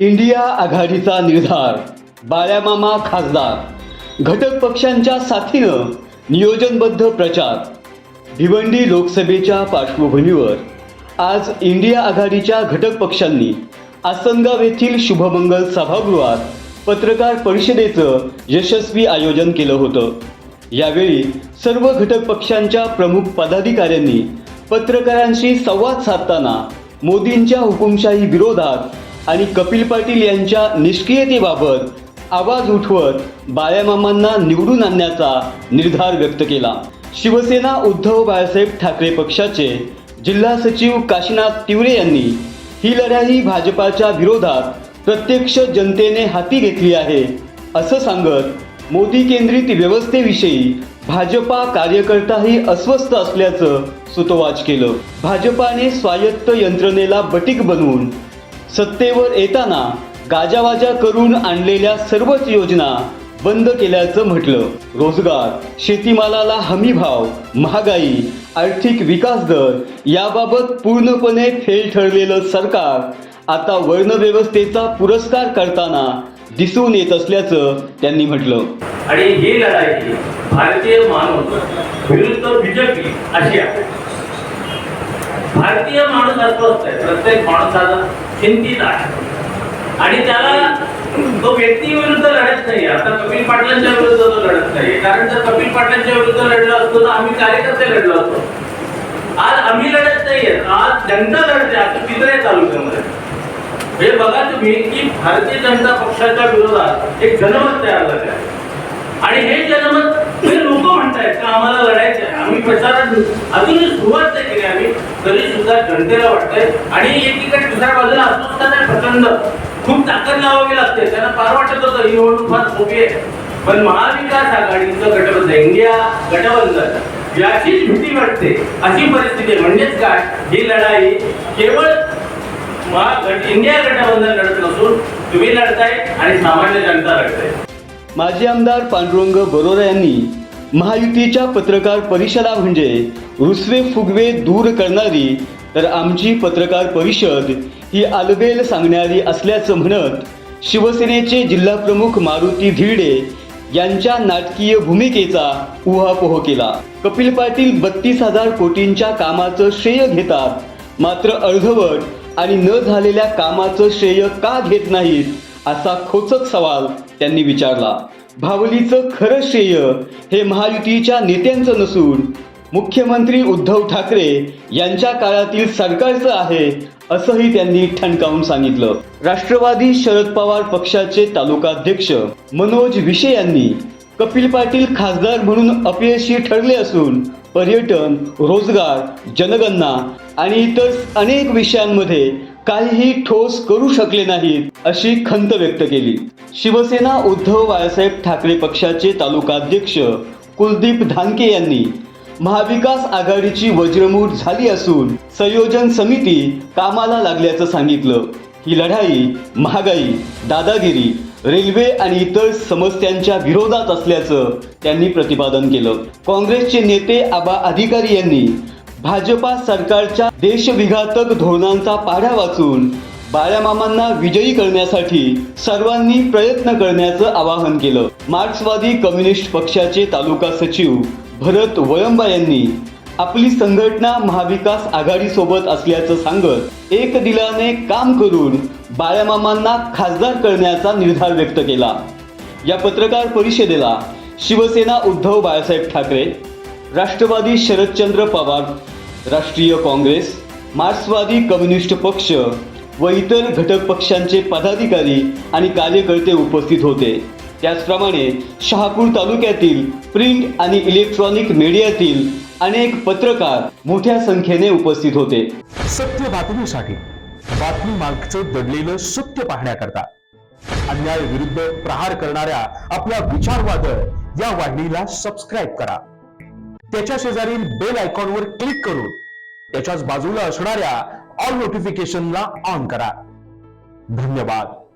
India आघाडीचा निर्धार बाळ्यामामा खासदार. घटक पक्षांच्या साथीनं नियोजनबद्ध प्रचार. भिवंडी लोकसभेच्या पार्श्वभूमीवर आज इंडिया आघाडीच्या घटक पक्षांनी आसनगाव येथील शुभमंगल सभागृहात पत्रकार परिषदेचं यशस्वी आयोजन केलं होतं. यावेळी सर्व घटक पक्षांच्या प्रमुख पदाधिकाऱ्यांनी पत्रकारांशी संवाद साधताना मोदींच्या हुकुमशाही विरोधात आणि कपिल पाटील यांच्या निष्क्रियतेबाबत आवाज उठवत बाळ्यामामांना निवडून आणण्याचा निर्धार व्यक्त केला. शिवसेना उद्धव बाळासाहेब ठाकरे पक्षाचे जिल्हा सचिव काशीनाथ तिवरे यांनी ही लढाई भाजपाच्या विरोधात प्रत्यक्ष जनतेने हाती घेतली आहे असं सांगत मोदी केंद्रित व्यवस्थेविषयी भाजपा कार्यकर्ताही अस्वस्थ असल्याचं सुतोवाच केलं. भाजपाने स्वायत्त यंत्रणेला बटीक बनवून सत्तेवर येताना गाजावाजा करून आणलेल्या सर्वच योजना बंद केल्याचं म्हटलं. रोजगार शेतीमालाला हमी भाव महागाई आर्थिक विकास दर याबाबत पूर्णपणे फेल ठरलेलं सरकार आता वर्णव्यवस्थेचा पुरस्कार करताना दिसून येत असल्याचं त्यांनी म्हटलं. आणि ही लढाई भारतीय माणूस विरुद्ध बीजेपी अशी आहे. भारतीय माणूस अस्वस्थ आहे प्रत्येक माणसाला चिंतित आहे आणि त्याला तो व्यक्ती विरुद्ध लढत नाही. आता कपिल पाटलांच्या विरुद्ध तो लढत नाही. कारण जर कपिल पाटलांच्या विरुद्ध लढलो असतो तर आम्ही कार्यकर्ते लढलो असतो. आज आम्ही लढत नाहीये. आज जनता लढते. आता पिंजरे तालुक्यामध्ये. हे बघा तुम्ही की भारतीय जनता पक्षाच्या विरोधात एक जनमत तयार झाले आहे. आणि हे जनमत हे लोक म्हणतायत का आम्हाला लढायचं आहे आम्ही प्रचारात अजूनही सुरुवात नाही तरी सुद्धा जनतेला वाटतंय. आणि एकीकडे दुसऱ्या बाजूला अस्वस्थता आहे प्रचंड खूप ताकद लावावी लागते. त्यांना फार वाटत होतं ही निवडणूक फार सोपी आहे. पण महाविकास आघाडीचं गटबंधन इंडिया गटबंधन याचीच भीती वाटते. अशी परिस्थिती म्हणजेच काय? ही लढाई केवळ महा- इंडिया गटबंधन लढत नसून तुम्ही लढताय आणि सामान्य जनता लढताय. माजी आमदार पांडुरंग बरोरा यांनी महायुतीच्या पत्रकार परिषदा म्हणजे रुसवे फुगवे दूर करणारी तर आमची पत्रकार परिषद ही आलबेल सांगणारी असल्याचं म्हणत शिवसेनेचे जिल्हाप्रमुख मारुती धिरडे यांच्या नाटकीय भूमिकेचा उहापोह केला. कपिल पाटील बत्तीस हजार कोटींच्या कामाचं श्रेय घेतात मात्र अर्धवट आणि न झालेल्या कामाचं श्रेय का घेत नाहीत असा खोचक सवाल त्यांनी विचारला. भावलीचं खरं श्रेय हे महायुतीच्या नेत्यांचं नसून मुख्यमंत्री उद्धव ठाकरे यांच्या काळातील सरकारचं आहे असंही त्यांनी ठणकावून सांगितलं. राष्ट्रवादी शरद पवार पक्षाचे तालुकाध्यक्ष मनोज विषे यांनी कपिल पाटील खासदार म्हणून अपयशी ठरले असून पर्यटन रोजगार जनगणना आणि इतर अनेक विषयांमध्ये काहीही ठोस करू शकले नाहीत अशी खंत व्यक्त केली. शिवसेना उद्धव बाळासाहेब ठाकरे पक्षाचे तालुकाध्यक्ष कुलदीप धानके यांनी महाविकास आघाडीची वज्रमूठ झाली असून संयोजन समिती कामाला लागल्याचं सांगितलं. ही लढाई महागाई दादागिरी रेल्वे आणि इतर समस्यांच्या विरोधात असल्याचं त्यांनी प्रतिपादन केलं. काँग्रेसचे नेते आबा अधिकारी यांनी भाजपा सरकारच्या देशविघातक धोरणांचा पाढा वाचून बाळ्यामामांना विजयी करण्यासाठी सर्वांनी प्रयत्न करण्याचं आवाहन केलं. मार्क्सवादी कम्युनिस्ट पक्षाचे तालुका सचिव भरत वयंबा यांनी आपली संघटना महाविकास आघाडीसोबत असल्याचं सांगत एक दिलाने काम करून बाळ्यामामांना खासदार करण्याचा निर्धार व्यक्त केला. या पत्रकार परिषदेला शिवसेना उद्धव बाळासाहेब ठाकरे राष्ट्रवादी शरदचंद्र पवार राष्ट्रीय काँग्रेस मार्क्सवादी कम्युनिस्ट पक्ष व इतर घटक पक्षांचे पदाधिकारी आणि कार्यकर्ते उपस्थित होते. त्याचप्रमाणे शहापूर तालुक्यातील प्रिंट आणि इलेक्ट्रॉनिक मीडियातील अनेक पत्रकार मोठ्या संख्येने उपस्थित होते. सत्य बातमीसाठी बातमी मार्गचं दडलेलं सत्य पाहण्याकरता अन्याय विरुद्ध प्रहार करणाऱ्या आपल्या विचारवादळ या वाहिनीला सबस्क्राईब करा. त्याच्या शेजारील बेल आयकॉनवर क्लिक करून त्याच्याच बाजूला असणाऱ्या ऑल नोटिफिकेशनला ऑन करा. धन्यवाद.